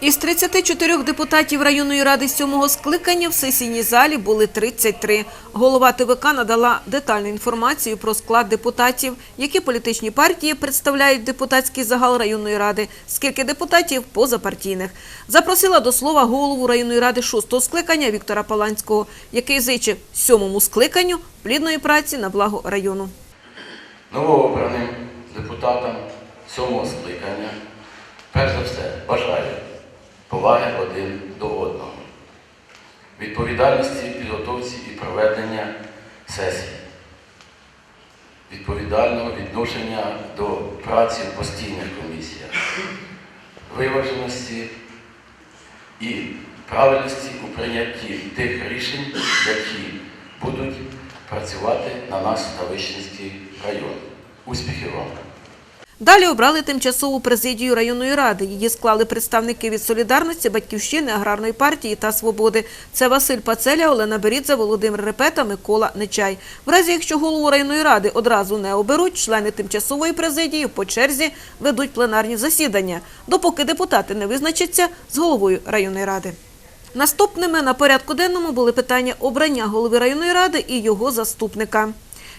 Із 34 депутатів районної ради сьомого скликання в сесійній залі були 33. Голова ТВК надала детальну інформацію про склад депутатів, які політичні партії представляють депутатський загал районної ради, скільки депутатів позапартійних. Запросила до слова голову районної ради шостого скликання Віктора Паланського, який зичив сьомому скликанню плідної праці на благо району. новообраним депутатам сьомого скликання, перш за все, бажаю поваги один до одного, відповідальності підготовці і проведення сесії, відповідального відношення до праці в постійних комісіях, виваженості і правильності у прийнятті тих рішень, які будуть працювати на нас на Вищенський район. Успіхів вам! Далі обрали тимчасову президію районної ради. Її склали представники від Солідарності, Батьківщини, Аграрної партії та Свободи. Це Василь Пацеля, Олена Берідза, Володимир Репета, Микола Нечай. В разі, якщо голову районної ради одразу не оберуть, члени тимчасової президії по черзі ведуть пленарні засідання, допоки депутати не визначаться з головою районної ради. Наступними на порядку денному були питання обрання голови районної ради і його заступника.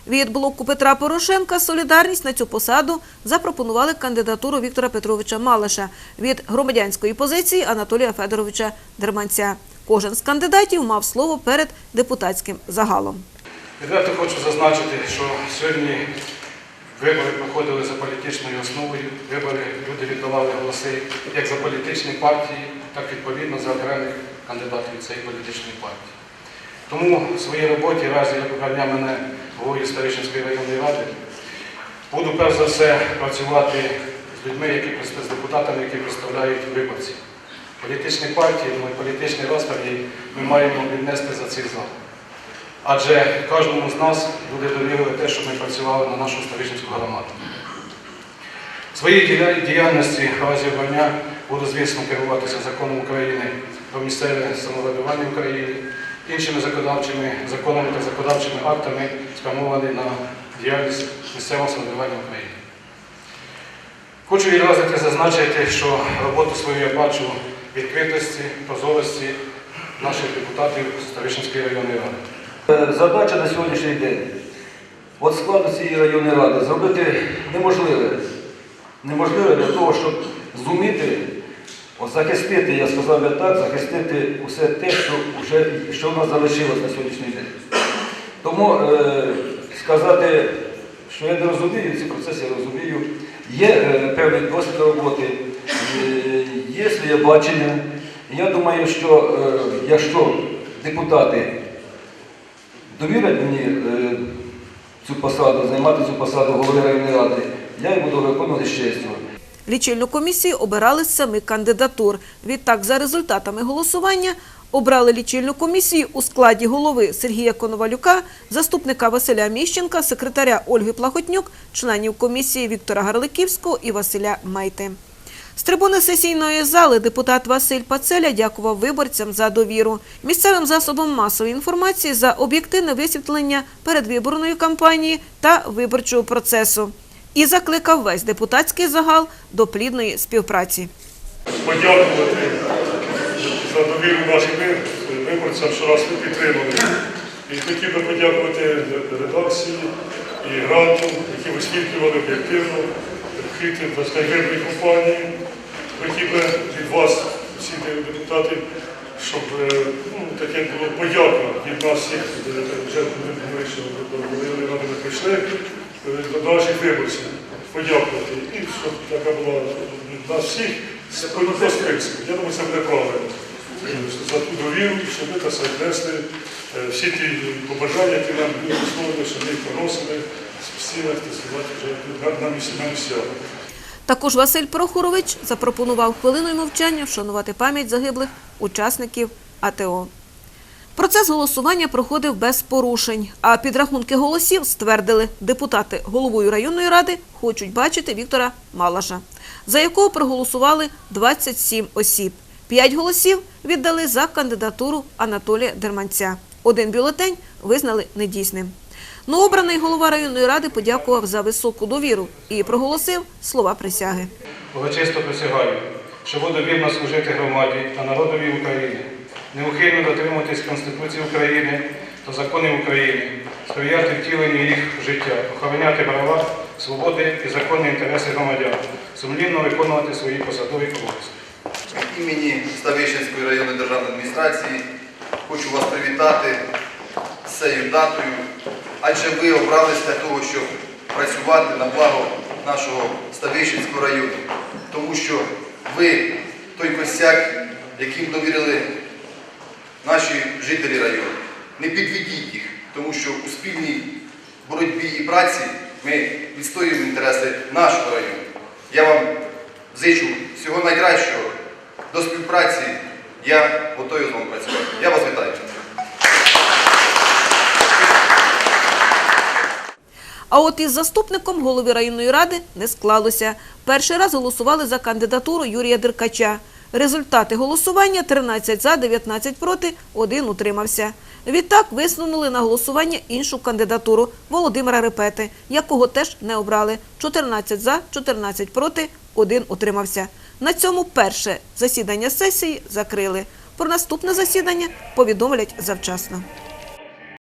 Від блоку Петра Порошенка «Солідарність» на цю посаду запропонували кандидатуру Віктора Петровича Малиша від громадянської позиції Анатолія Федоровича Дерманця. Кожен з кандидатів мав слово перед депутатським загалом. Відверто хочу зазначити, що сьогодні вибори проходили за політичною основою. Вибори люди віддавали голоси як за політичні партії, так відповідно за окремих кандидатів цієї політичної партії. Тому в своїй роботі, разі як обрання мене головою Старищенської районної ради, буду перш за все працювати з людьми, які з депутатами, які представляють виборців. Політичні партії, ну, політичні розпаді ми маємо віднести за цей зал. Адже кожному з нас люди довірили те, щоб ми працювали на нашу Ставичинську громаду. В своїй діяльності разі обрання буду, звісно, керуватися законом України про місцеве самоврядування України, іншими законодавчими законами та законодавчими актами, спрямовані на діяльність місцевого самоврядування України. Хочу відразу зазначити, що роботу свою я бачу відкритості, прозорості наших депутатів Ставичинської районної ради. Е, Задача на сьогоднішній день. От складу цієї районної ради зробити неможливе. Неможливе для того, щоб зуміти, от захистити, я сказав би так, захистити усе те, що, вже, що в нас залишилось на сьогоднішній день. Тому е, сказати, що я не розумію, ці процеси я розумію. Є е, певний досвід роботи, е, є своє бачення. Я думаю, що е, якщо депутати довірять мені е, цю посаду, займати цю посаду голови районної ради, я її буду виконувати з честю. Лічильну комісію обирали з семи кандидатур. Відтак, за результатами голосування, обрали лічильну комісію у складі голови Сергія Коновалюка, заступника Василя Міщенка, секретаря Ольги Плахотнюк, членів комісії Віктора Гарликівського і Василя Майти. З трибуни сесійної зали депутат Василь Пацеля дякував виборцям за довіру, місцевим засобам масової інформації за об'єктивне висвітлення передвиборної кампанії та виборчого процесу і закликав весь депутатський загал до плідної співпраці. подякувати за довіру нашим виборцям, що нас підтримали. І хотів би подякувати редакції і гранту, які висвітлювали об'єктивно хід виборної кампанії. Хотів би від вас, всі депутати, щоб е, ну, таке було подяка від нас всіх, е, вже ми що до ради ми прийшли, е, до наших. Подякувати. І щоб така була від нас всіх по списку. Я думаю, це буде правильно. Е, За ту довіру, щоб ми сказати, внесли е, всі ті побажання, які нам були висловлені, щоб ми їх проносили в стінах, так сказати, вже на- на місці- на. Також Василь Прохорович запропонував хвилиною мовчання вшанувати пам'ять загиблих учасників АТО. Процес голосування проходив без порушень, а підрахунки голосів ствердили, депутати головою районної ради хочуть бачити Віктора Малаша, за якого проголосували 27 осіб. П'ять голосів віддали за кандидатуру Анатолія Дерманця. Один бюлетень визнали недійсним. Новообраний голова районної ради подякував за високу довіру і проголосив слова присяги. Урочисто присягаю що буду вірно служити громаді та народові України, неухильно дотримуватись Конституції України та законів України, сприяти втіленню їх життя, охороняти права, свободи і законні інтереси громадян, сумлінно виконувати свої посадові обов'язки. Від імені Ставищенської районної державної адміністрації хочу вас привітати цією датою, адже ви обрались для того, щоб працювати на благо нашого Ставищенського району, тому що ви той косяк, яким довірили наші жителі району. Не підведіть їх, тому що у спільній боротьбі і праці ми відстоюємо інтереси нашого району. Я вам зичу всього найкращого. До співпраці я готовий з вами працювати. Я вас вітаю. А от із заступником голови районної ради не склалося. Перший раз голосували за кандидатуру Юрія Деркача. Результати голосування 13 за, 19 проти, один утримався. Відтак висунули на голосування іншу кандидатуру Володимира Репети, якого теж не обрали. 14 за, 14 проти, один утримався. На цьому перше засідання сесії закрили. Про наступне засідання повідомлять завчасно.